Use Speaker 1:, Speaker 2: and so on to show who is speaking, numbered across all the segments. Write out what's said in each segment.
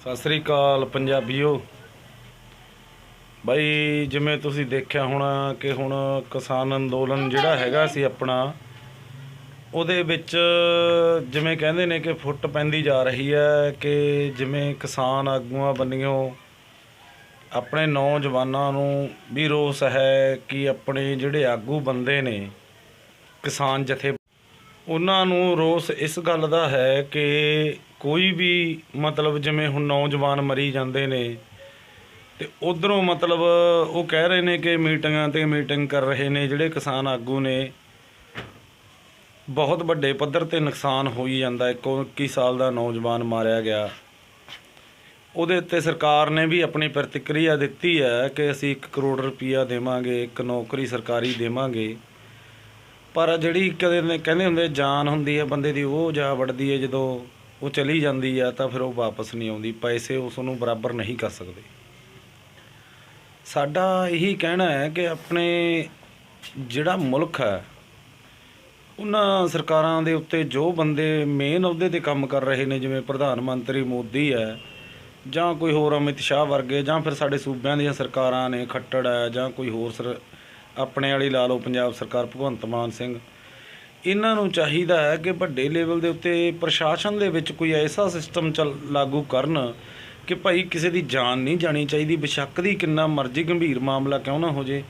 Speaker 1: ਸਤਿ ਸ੍ਰੀ ਅਕਾਲ ਪੰਜਾਬੀਓ। ਬਾਈ, ਜਿਵੇਂ ਤੁਸੀਂ ਦੇਖਿਆ ਹੋਣਾ ਕਿ ਹੁਣ ਕਿਸਾਨ ਅੰਦੋਲਨ ਜਿਹੜਾ ਹੈਗਾ ਸੀ ਆਪਣਾ, ਉਹਦੇ ਵਿੱਚ ਜਿਵੇਂ ਕਹਿੰਦੇ ਨੇ ਕਿ ਫੁੱਟ ਪੈਂਦੀ ਜਾ ਰਹੀ ਹੈ ਕਿ ਜਿਵੇਂ ਕਿਸਾਨ ਆਗੂਆਂ ਬੰਨਿਓ, ਆਪਣੇ ਨੌਜਵਾਨਾਂ ਨੂੰ ਵੀ ਰੋਸ ਹੈ ਕਿ ਆਪਣੇ ਜਿਹੜੇ ਆਗੂ ਬੰਦੇ ਨੇ, ਕਿਸਾਨ ਜਥੇ ਉਹਨਾਂ ਨੂੰ ਰੋਸ ਇਸ ਗੱਲ ਦਾ ਹੈ ਕਿ ਕੋਈ ਵੀ ਮਤਲਬ ਜਿਵੇਂ ਹੁਣ ਨੌਜਵਾਨ ਮਰੀ ਜਾਂਦੇ ਨੇ ਤੇ ਉਧਰੋਂ ਮਤਲਬ ਉਹ ਕਹਿ ਰਹੇ ਨੇ ਕਿ ਮੀਟਿੰਗਾਂ ਤੇ ਮੀਟਿੰਗ ਕਰ ਰਹੇ ਨੇ ਜਿਹੜੇ ਕਿਸਾਨ ਆਗੂ ਨੇ, ਬਹੁਤ ਵੱਡੇ ਪੱਧਰ ਤੇ ਨੁਕਸਾਨ ਹੋਈ ਜਾਂਦਾ ਹੈ। 21 ਸਾਲ ਦਾ ਨੌਜਵਾਨ ਮਾਰਿਆ ਗਿਆ। ਉਹਦੇ ਉੱਤੇ ਸਰਕਾਰ ਨੇ ਵੀ ਆਪਣੀ ਪ੍ਰਤੀਕਿਰਿਆ ਦਿੱਤੀ ਹੈ ਕਿ ਅਸੀਂ 1 ਕਰੋੜ ਰੁਪਈਆ ਦੇਵਾਂਗੇ, ਇੱਕ ਨੌਕਰੀ ਸਰਕਾਰੀ ਦੇਵਾਂਗੇ। ਪਰ ਜਿਹੜੀ ਕਦੇ ਨੇ ਕਹਿੰਦੇ ਹੁੰਦੇ ਜਾਨ ਹੁੰਦੀ ਹੈ, ਬੰਦੇ ਦੀ ਉਹ ਜਾ ਵੜਦੀ ਹੈ, ਜਦੋਂ ਉਹ ਚਲੀ ਜਾਂਦੀ ਆ ਤਾਂ ਫਿਰ ਉਹ ਵਾਪਸ ਨਹੀਂ ਆਉਂਦੀ। ਪੈਸੇ ਉਸ ਨੂੰ ਬਰਾਬਰ ਨਹੀਂ ਕਰ ਸਕਦੇ। ਸਾਡਾ ਇਹੀ ਕਹਿਣਾ ਹੈ ਕਿ ਆਪਣੇ ਜਿਹੜਾ ਮੁਲਕ ਹੈ, ਉਹਨਾਂ ਸਰਕਾਰਾਂ ਦੇ ਉੱਤੇ ਜੋ ਬੰਦੇ ਮੇਨ ਅਹੁਦੇ ਤੇ ਕੰਮ ਕਰ ਰਹੇ ਨੇ, ਜਿਵੇਂ ਪ੍ਰਧਾਨ ਮੰਤਰੀ ਮੋਦੀ ਹੈ, ਜਾਂ ਕੋਈ ਹੋਰ ਅਮਿਤ ਸ਼ਾਹ ਵਰਗੇ, ਜਾਂ ਫਿਰ ਸਾਡੇ ਸੂਬਿਆਂ ਦੀਆਂ ਸਰਕਾਰਾਂ ਨੇ ਖੱਟੜ ਹੈ, ਜਾਂ ਕੋਈ ਹੋਰ ਸਰ ਆਪਣੇ ਵਾਲੀ ਲਾ ਲਓ ਪੰਜਾਬ ਸਰਕਾਰ ਭਗਵੰਤ ਮਾਨ ਸਿੰਘ। ਇਹਨਾਂ ਨੂੰ ਚਾਹੀਦਾ ਹੈ ਕਿ ਵੱਡੇ ਲੈਵਲ ਦੇ ਉੱਤੇ ਪ੍ਰਸ਼ਾਸਨ ਦੇ ਵਿੱਚ ਕੋਈ ਐਸਾ ਸਿਸਟਮ ਚਲ, ਲਾਗੂ ਕਰਨ ਕਿ ਭਾਈ ਕਿਸੇ ਦੀ ਜਾਨ ਨਹੀਂ ਜਾਣੀ ਚਾਹੀਦੀ, ਬੇਸ਼ੱਕ ਦੀ ਕਿੰਨਾ ਮਰਜ਼ੀ ਗੰਭੀਰ ਮਾਮਲਾ ਕਿਉਂ ਨਾ ਹੋ ਜੇ।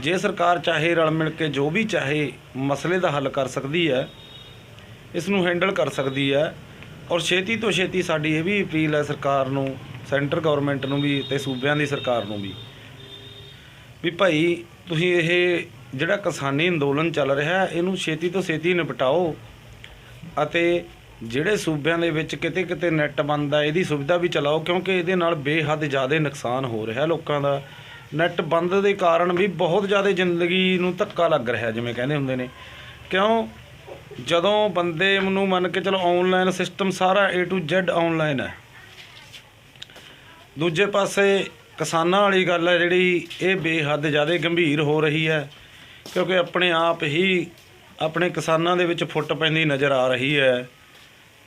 Speaker 1: ਜੇ ਸਰਕਾਰ ਚਾਹੇ ਰਲ ਮਿਲ ਕੇ ਜੋ ਵੀ ਚਾਹੇ ਮਸਲੇ ਦਾ ਹੱਲ ਕਰ ਸਕਦੀ ਹੈ, ਇਸ ਨੂੰ ਹੈਂਡਲ ਕਰ ਸਕਦੀ ਹੈ ਔਰ ਛੇਤੀ ਤੋਂ ਛੇਤੀ ਸਾਡੀ ਇਹ ਵੀ ਅਪੀਲ ਹੈ ਸਰਕਾਰ ਨੂੰ ਸੈਂਟਰ ਗਵਰਨਮੈਂਟ ਨੂੰ ਵੀ ਤੇ ਸੂਬਿਆਂ ਦੀ ਸਰਕਾਰ ਨੂੰ ਵੀ। ਵੀ ਭਾਈ ਤੁਸੀਂ ਇਹ ਜਿਹੜਾ ਕਿਸਾਨੀ ਅੰਦੋਲਨ ਚੱਲ ਰਿਹਾ, ਇਹਨੂੰ ਛੇਤੀ ਤੋਂ ਛੇਤੀ ਨਿਪਟਾਓ ਅਤੇ ਜਿਹੜੇ ਸੂਬਿਆਂ ਦੇ ਵਿੱਚ ਕਿਤੇ ਕਿਤੇ ਨੈੱਟ ਬੰਦ ਆ, ਇਹਦੀ ਸੁਵਿਧਾ ਵੀ ਚਲਾਓ, ਕਿਉਂਕਿ ਇਹਦੇ ਨਾਲ ਬੇਹੱਦ ਜ਼ਿਆਦਾ ਨੁਕਸਾਨ ਹੋ ਰਿਹਾ ਲੋਕਾਂ ਦਾ। ਨੈੱਟ ਬੰਦ ਦੇ ਕਾਰਨ ਵੀ ਬਹੁਤ ਜ਼ਿਆਦਾ ਜ਼ਿੰਦਗੀ ਨੂੰ ਧੱਕਾ ਲੱਗ ਰਿਹਾ, ਜਿਵੇਂ ਕਹਿੰਦੇ ਹੁੰਦੇ ਨੇ। ਕਿਉਂ? ਜਦੋਂ ਬੰਦੇ ਨੂੰ ਮੰਨ ਕੇ ਚਲੋ ਆਨਲਾਈਨ ਸਿਸਟਮ ਸਾਰਾ A to Z ਆਨਲਾਈਨ ਹੈ। ਦੂਜੇ ਪਾਸੇ ਕਿਸਾਨਾਂ ਵਾਲੀ ਗੱਲ ਹੈ ਜਿਹੜੀ, ਇਹ ਬੇਹੱਦ ਜ਼ਿਆਦਾ ਗੰਭੀਰ ਹੋ ਰਹੀ ਹੈ, ਕਿਉਂਕਿ ਆਪਣੇ ਆਪ ਹੀ ਆਪਣੇ ਕਿਸਾਨਾਂ ਦੇ ਵਿੱਚ ਫੁੱਟ ਪੈਂਦੀ ਨਜ਼ਰ ਆ ਰਹੀ ਹੈ।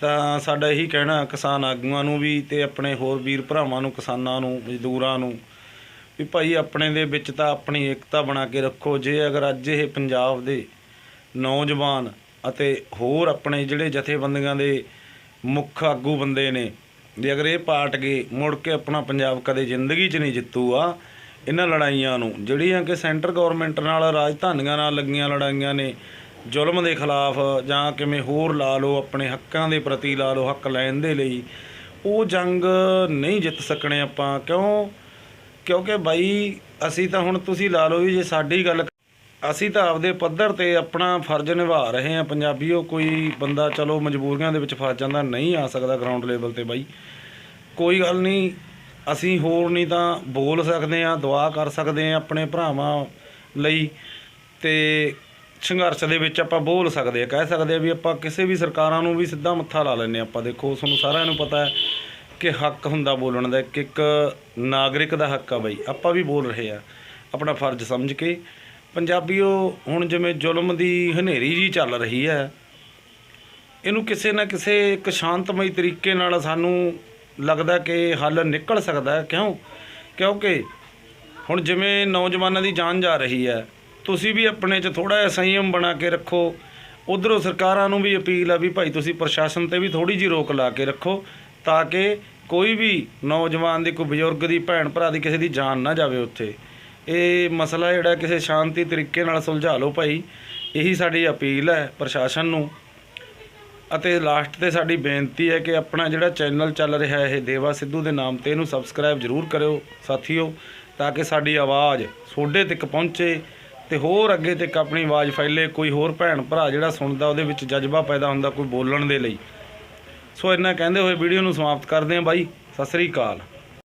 Speaker 1: ਤਾਂ ਸਾਡਾ ਇਹੀ ਕਹਿਣਾ, ਕਿਸਾਨ ਆਗੂਆਂ ਨੂੰ ਵੀ ਤੇ ਆਪਣੇ ਹੋਰ ਵੀਰ ਭਰਾਵਾਂ ਨੂੰ, ਕਿਸਾਨਾਂ ਨੂੰ, ਮਜ਼ਦੂਰਾਂ ਨੂੰ ਵੀ ਭਾਈ ਆਪਣੇ ਦੇ ਵਿੱਚ ਤਾਂ ਆਪਣੀ ਏਕਤਾ ਬਣਾ ਕੇ ਰੱਖੋ। ਜੇ ਅਗਰ ਅੱਜ ਇਹ ਪੰਜਾਬ ਦੇ ਨੌਜਵਾਨ ਅਤੇ ਹੋਰ ਆਪਣੇ ਜਿਹੜੇ ਜਥੇਬੰਦੀਆਂ ਦੇ ਮੁੱਖ ਆਗੂ ਬੰਦੇ ਨੇ ਜੇ ਅਗਰ ਇਹ ਪਾਟ ਗਏ ਮੁੜ ਕੇ ਆਪਣਾ ਪੰਜਾਬ ਕਦੇ ਜ਼ਿੰਦਗੀ 'ਚ ਨਹੀਂ ਜਿੱਤੂਗਾ, ਇਹਨਾਂ ਲੜਾਈਆਂ ਨੂੰ, ਜਿਹੜੀਆਂ ਕਿ ਸੈਂਟਰ ਗਵਰਨਮੈਂਟ ਨਾਲ, ਰਾਜਧਾਨੀਆਂ ਨਾਲ ਲੱਗੀਆਂ ਲੜਾਈਆਂ ਨੇ, ਜ਼ੁਲਮ ਦੇ ਖਿਲਾਫ ਜਾਂ ਕਿਵੇਂ ਹੋਰ ਲਾ ਲਓ, ਆਪਣੇ ਹੱਕਾਂ ਦੇ ਪ੍ਰਤੀ ਲਾ ਲਓ, ਹੱਕ ਲੈਣ ਦੇ ਲਈ, ਉਹ ਜੰਗ ਨਹੀਂ ਜਿੱਤ ਸਕਣੇ ਆਪਾਂ। ਕਿਉਂ? ਕਿਉਂਕਿ ਬਾਈ, ਅਸੀਂ ਤਾਂ ਹੁਣ ਤੁਸੀਂ ਲਾ ਲਓ ਵੀ ਜੇ ਸਾਡੀ ਗੱਲ ਅਸੀਂ ਤਾਂ ਆਪਦੇ ਪੱਧਰ ਤੇ ਆਪਣਾ ਫਰਜ਼ ਨਿਭਾ ਰਹੇ ਹਾਂ। ਪੰਜਾਬੀਓ, ਕੋਈ ਬੰਦਾ ਚਲੋ ਮਜਬੂਰੀਆਂ ਦੇ ਵਿੱਚ ਫਸ ਜਾਂਦਾ, ਨਹੀਂ ਆ ਸਕਦਾ ਗਰਾਊਂਡ ਲੈਵਲ ਤੇ ਬਾਈ। ਕੋਈ ਗੱਲ ਨਹੀਂ, ਅਸੀਂ ਹੋਰ ਨਹੀਂ ਤਾਂ ਬੋਲ ਸਕਦੇ ਆ ਦੁਆ ਕਰ ਸਕਦੇ ਆ ਆਪਣੇ ਭਰਾਵਾਂ ਲਈ ਤੇ ਸੰਘਰਸ਼ ਦੇ ਵਿੱਚ ਆਪਾਂ ਬੋਲ ਸਕਦੇ ਆ ਕਹਿ ਸਕਦੇ ਆ ਵੀ ਆਪਾਂ ਕਿਸੇ ਵੀ ਸਰਕਾਰਾਂ ਨੂੰ ਵੀ ਸਿੱਧਾ ਮੱਥਾ ਲਾ ਲੈਂਦੇ ਹਾਂ ਆਪਾਂ। ਦੇਖੋ, ਤੁਹਾਨੂੰ ਸਾਰਿਆਂ ਨੂੰ ਪਤਾ ਹੈ ਕਿ ਹੱਕ ਹੁੰਦਾ ਬੋਲਣ ਦਾ ਇੱਕ ਇੱਕ ਨਾਗਰਿਕ ਦਾ ਹੱਕ ਆ ਬਾਈ। ਆਪਾਂ ਵੀ ਬੋਲ ਰਹੇ ਆ ਆਪਣਾ ਫਰਜ਼ ਸਮਝ ਕੇ। ਪੰਜਾਬੀਓ ਹੁਣ ਜਿਵੇਂ ਜ਼ੁਲਮ ਦੀ ਹਨੇਰੀ ਜੀ ਚੱਲ ਰਹੀ ਹੈ, ਇਹਨੂੰ ਕਿਸੇ ਨਾ ਕਿਸੇ ਇੱਕ ਸ਼ਾਂਤਮਈ ਤਰੀਕੇ ਨਾਲ ਸਾਨੂੰ ਲੱਗਦਾ ਕਿ ਹੱਲ ਨਿਕਲ ਸਕਦਾ ਕਿਉਂ? ਕਿਉਂਕਿ ਹੁਣ ਜਿਵੇਂ ਨੌਜਵਾਨਾਂ ਦੀ ਜਾਨ ਜਾ ਰਹੀ ਹੈ, ਤੁਸੀਂ ਵੀ ਆਪਣੇ 'ਚ ਥੋੜਾ ਜਿਹਾ ਸੰਯਮ ਬਣਾ ਕੇ ਰੱਖੋ। ਉਧਰੋਂ ਸਰਕਾਰਾਂ ਨੂੰ ਵੀ ਅਪੀਲ ਆ ਵੀ ਭਾਈ ਤੁਸੀਂ ਪ੍ਰਸ਼ਾਸਨ ਤੇ ਵੀ ਥੋੜੀ ਜੀ ਰੋਕ ਲਾ ਕੇ ਰੱਖੋ, ਤਾਂ ਕਿ ਕੋਈ ਵੀ ਨੌਜਵਾਨ ਦੀ, ਕੋਈ ਬਜ਼ੁਰਗ ਦੀ, ਭੈਣ ਭਰਾ ਦੀ ਕਿਸੇ ਦੀ ਜਾਨ ਨਾ ਜਾਵੇ ਉੱਥੇ। ਇਹ ਮਸਲਾ ਜਿਹੜਾ ਕਿਸੇ ਸ਼ਾਂਤੀ ਤਰੀਕੇ ਨਾਲ ਸੁਲਝਾ ਲਓ ਭਾਈ, ਇਹੀ ਸਾਡੀ ਅਪੀਲ ਹੈ ਪ੍ਰਸ਼ਾਸਨ ਨੂੰ। ਅਤੇ ਲਾਸਟ ਤੇ ਸਾਡੀ ਬੇਨਤੀ ਹੈ ਕਿ ਆਪਣਾ ਜਿਹੜਾ ਚੈਨਲ ਚੱਲ ਰਿਹਾ ਹੈ ਇਹ ਦੇਵਾ ਸਿੱਧੂ ਦੇ ਨਾਮ ਤੇ ਇਹਨੂੰ ਸਬਸਕ੍ਰਾਈਬ ਜ਼ਰੂਰ ਕਰਿਓ ਸਾਥੀਓ, ਤਾਂ ਕਿ ਸਾਡੀ ਆਵਾਜ਼ ਤੁਹਾਡੇ ਤੱਕ ਪਹੁੰਚੇ ਤੇ ਹੋਰ ਅੱਗੇ ਤੱਕ ਆਪਣੀ ਆਵਾਜ਼ ਫੈਲੇ, ਕੋਈ ਹੋਰ ਭੈਣ ਭਰਾ ਜਿਹੜਾ ਸੁਣਦਾ ਉਹਦੇ ਵਿੱਚ ਜਜ਼ਬਾ ਪੈਦਾ ਹੁੰਦਾ ਕੋਈ ਬੋਲਣ ਦੇ ਲਈ। ਸੋ ਇੰਨਾ ਕਹਿੰਦੇ ਹੋਏ ਵੀਡੀਓ ਨੂੰ ਸਮਾਪਤ ਕਰਦੇ ਹਾਂ ਬਾਈ, ਸਤਿ ਸ੍ਰੀ ਅਕਾਲ।